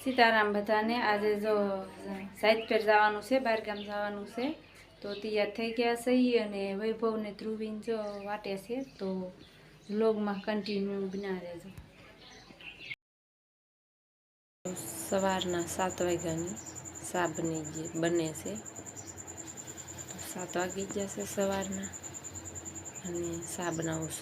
સીતારામ બધાને આજે જો સાઈજ પર જવાનું છે બહાર ગામ જવાનું છે, તો તૈયાર થઈ ગયા છે અને વૈભવને ધ્રુવીન જો વાટે છે, તો લોગમાં કન્ટિન્યુ બના રહેજો સવારના સાત વાગ્યાની સાબની જે બને છે સાત વાગી જશે સવારના અને સાબના બનાવું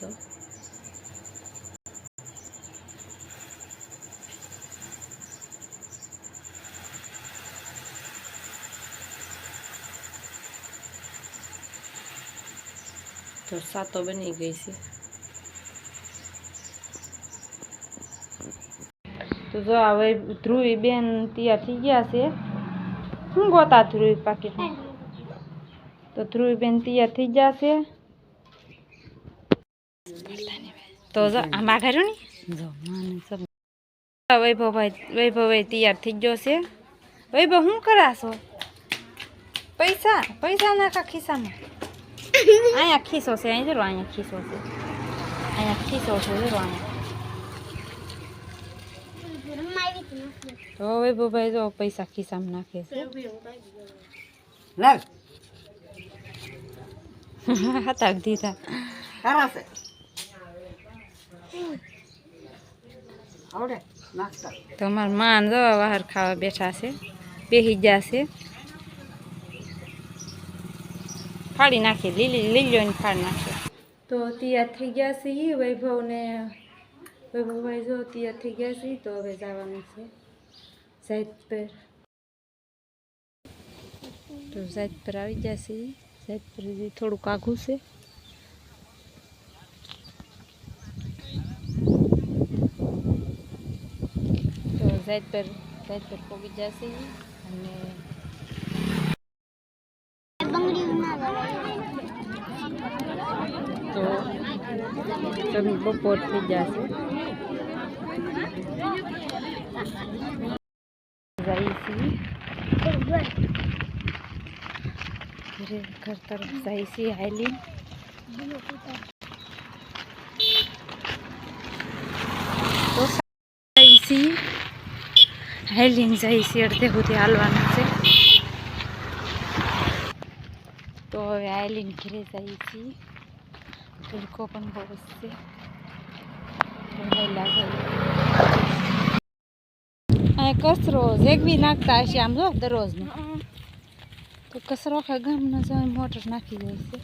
તો સાતો બની ગઈ છે. તો જો હવે ધ્રુવી બેન તૈયાર થઈ ગયા છે. શું ગોતા ધ્રુવી પાકીટમાં તો ધ્રુવી બેન તૈયાર થઈ ગયા છે. તો જો આમાં કર્યું ને? જો માને સબ વૈભવભાઈ વૈભવભાઈ તૈયાર થઈ ગયો છે. વૈભવ શું કરાશો? પૈસા પૈસા નાખા ખિસ્સામાં. અહીંયા ખીસો છે અહીં જરો અહીંયા ખીસો છે અહીંયા ખીસો છે જરો અહીંયા તો વૈભવભાઈ જો પૈસા ખિસ્સામાં નાખે છે હતા દીધા તો અમારા માન જો બહાર ખાવા બેઠા છે બેસી ગયા છે ફાડી નાખી, લીલી, લીલીઓને ફાડી નાખી. તો તૈયાર થઈ ગયા છે ઈ વૈભવને. વૈભવભાઈ જો તૈયાર થઈ ગયા છે તો હવે જવાનું છે. સાઈડ પર. તો સાઈડ પર આવી ગયા છીએ. સાઈડ પર થોડુંક આઘું છે. તો સાઈડ પર સાઈડ પર પોગી જશે. અને તમે બપોર થઈ જશે. જાય ઘરે ઘર તરફ જાય છે હાલી તો જાય છે હાલીને જાય છે અડધે સુધી હાલવાનું હવે આયલીન ઘરે જઈએ છીએ. તડકો પણ બહુ જ છે કચરો એક બી નાખતા હશે આમ જો દરરોજનો તો કચરો આખા ગામનો જાય મોટર નાખી જાય છે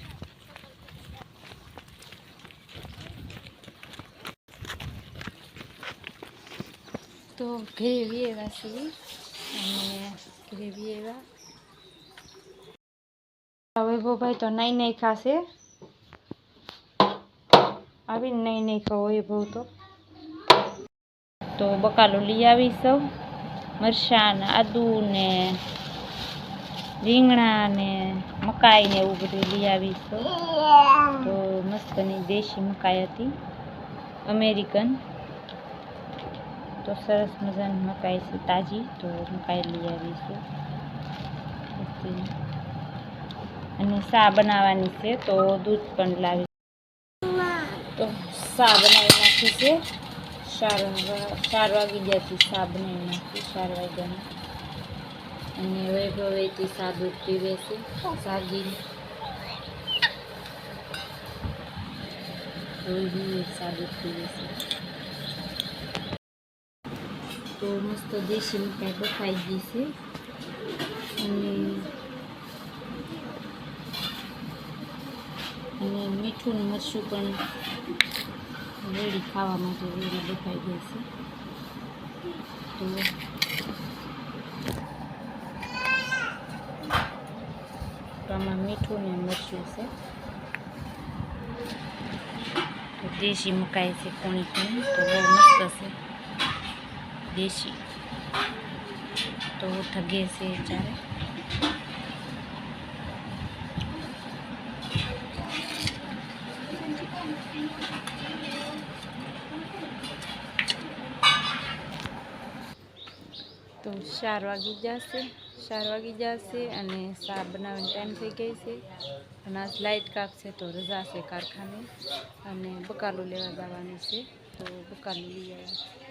તો ઘરે વી એવા છીએ અને ઘરે વી એવા ભાઈ તો નાઈ નાઈ ખાશે આવીને નહીં નહીં ખાવો એ ભાવ તો. તો બકાલો લઈ આવી સૌ. મરચાં ને આદુ ને રીંગણા ને મકાઈ ને એવું બધું લઈ આવી સૌ. તો મસ્તની દેશી મકાઈ હતી. અમેરિકન. તો સરસ મજાની મકાઈ છે, તાજી. તો મકાઈ લઈ આવીશું અને શા બનાવવાની છે, તો દૂધ પણ લાવી સા બનાવી નાખી છે. ચાર ચાર વાગી જ્યાંથી સા બનાવી નાખી, ચાર વાગ્યાની. અને વૈભવેથી સા દૂધ પીવે છે સાદુ દૂધ પીવે છે તો મસ્ત દેશી મીઠાઈ બફાઈ ગઈ છે. અને અને મીઠું મરચું પણ રેડી ખાવા માટે રેડી દેખાઈ ગઈ છે. તો આમાં મીઠું ને મરચું છે. તો દેશી મકાઈ છે કોણી કોણી તો બહુ મસ્ત છે. દેશી. તો ઠગે છે ચારે તો ચાર વાગી જશે, ચાર વાગી જશે અને સા બનાવવાની ટાઈમ થઈ ગઈ છે. અને આજ લાઇટ કાપશે તો રજા છે કારખાને. અને બકાલું લેવા જવાનું છે, તો બકાલું લઈ આવ્યા.